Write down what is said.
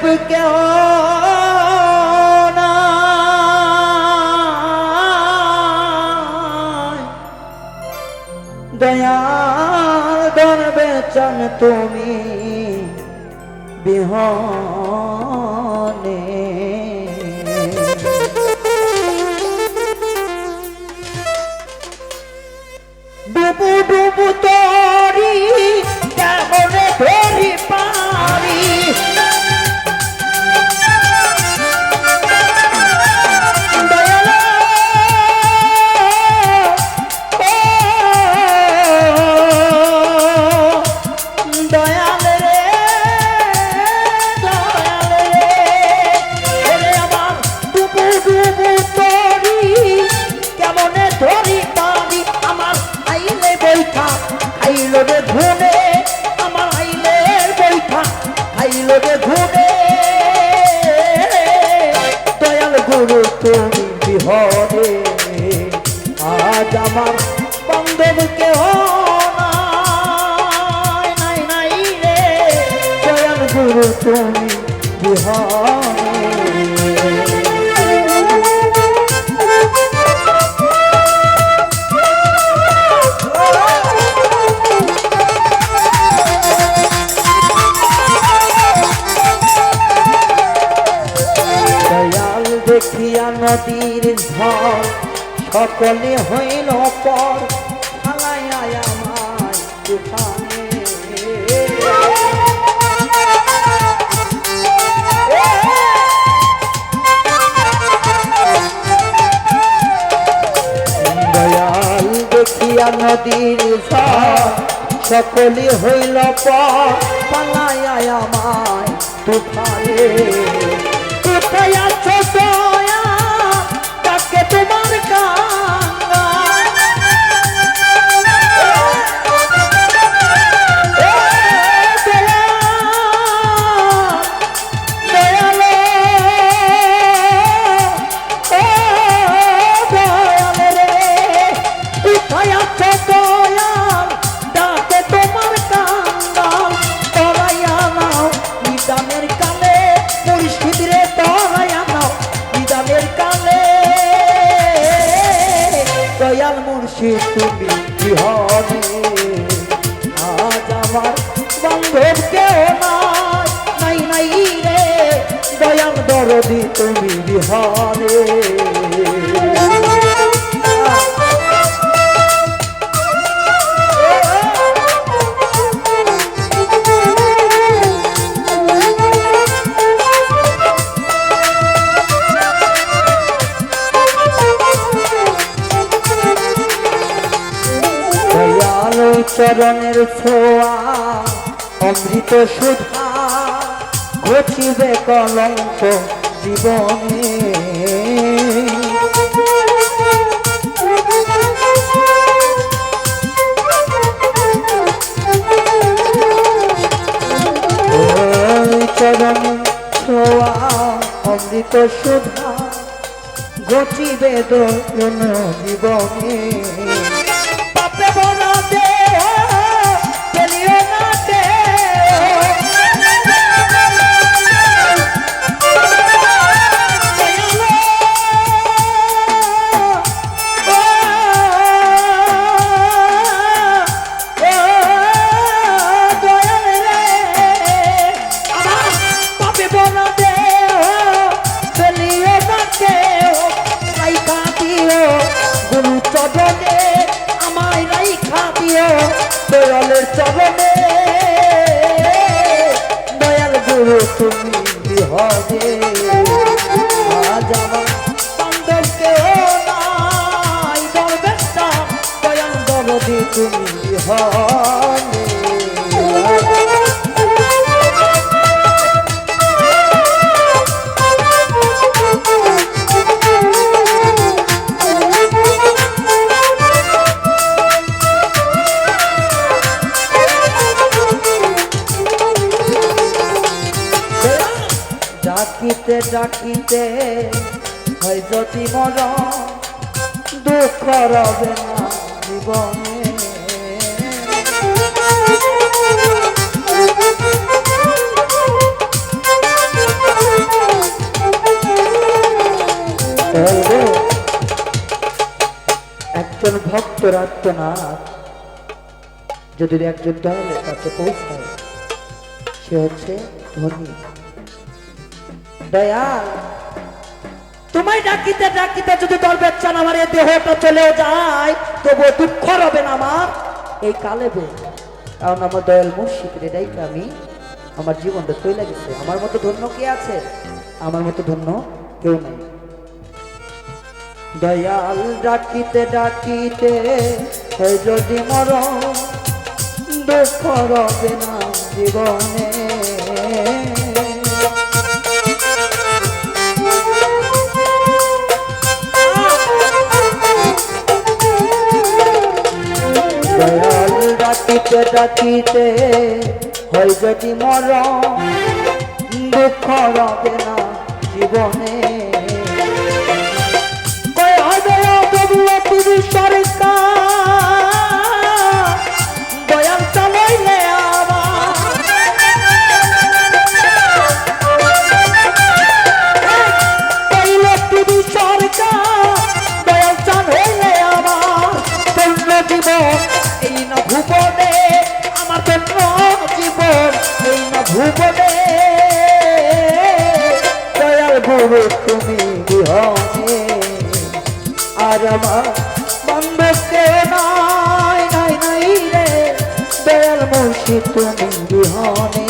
বান্ধব কেহ। দয়াল ধরবে চান তুমি বিহনে ডুবু ডুবু তরি গুরু তুমি বিহরে দেখিয়া নদীর ঝড় সকলে হইল পর ফালাইয়া আমায় নদীর সকলে হইল পালায় আমায় তুফানে। দয়াল তুমি কি হবে। আজ আমার বান্ধব কেউ নাই নাই রে দয়াল দরদি তুমি বিহনে চরণের ছোঁয়া অমৃত সুধা ঘটিবে কলঙ্ক জীবনে। চরণ ছোঁয়া অমৃত সুধা ঘটিবে দোলন জীবনে। দয়ালের চরণে। দয়াল গুরু, তুমি হবে আজ আমার বান্ধব কেউ নাই দয়াল দরদি, তুমি বিহরে ডাকিতে, হয় যদি মর দুঃখ রবে না জীবনে। একজন ভক্ত আত্মনাথ যদি একজন দলের কাছে পৌঁছায়, সে হচ্ছে ধনী। তোমায় ডাকিতে ডাকিতে যদি দল বেচান আমার এই দেহটা চলে যায়, তবুও দুঃখ হবে না আমার। এই কালেবে, কারণ আমার দয়াল মুর্শিদ রে ডাইকে আমি আমার জীবনটা চলে গেছে। আমার মতো ধন্য কে আছে? আমার মতো ধন্য কেউ নাই। দয়াল ডাকিতে ডাকিতে যদি মর দুঃখ রবে না জীবনে। ডাকিতে ডাকিতে হয় যদি মর দুঃখ রবে না জীবনে। দয়াল তুমি বিহনে? আর আমার বন্ধুকে নাই নাই নাই রে। বেল মুশি তুমি বিহনে।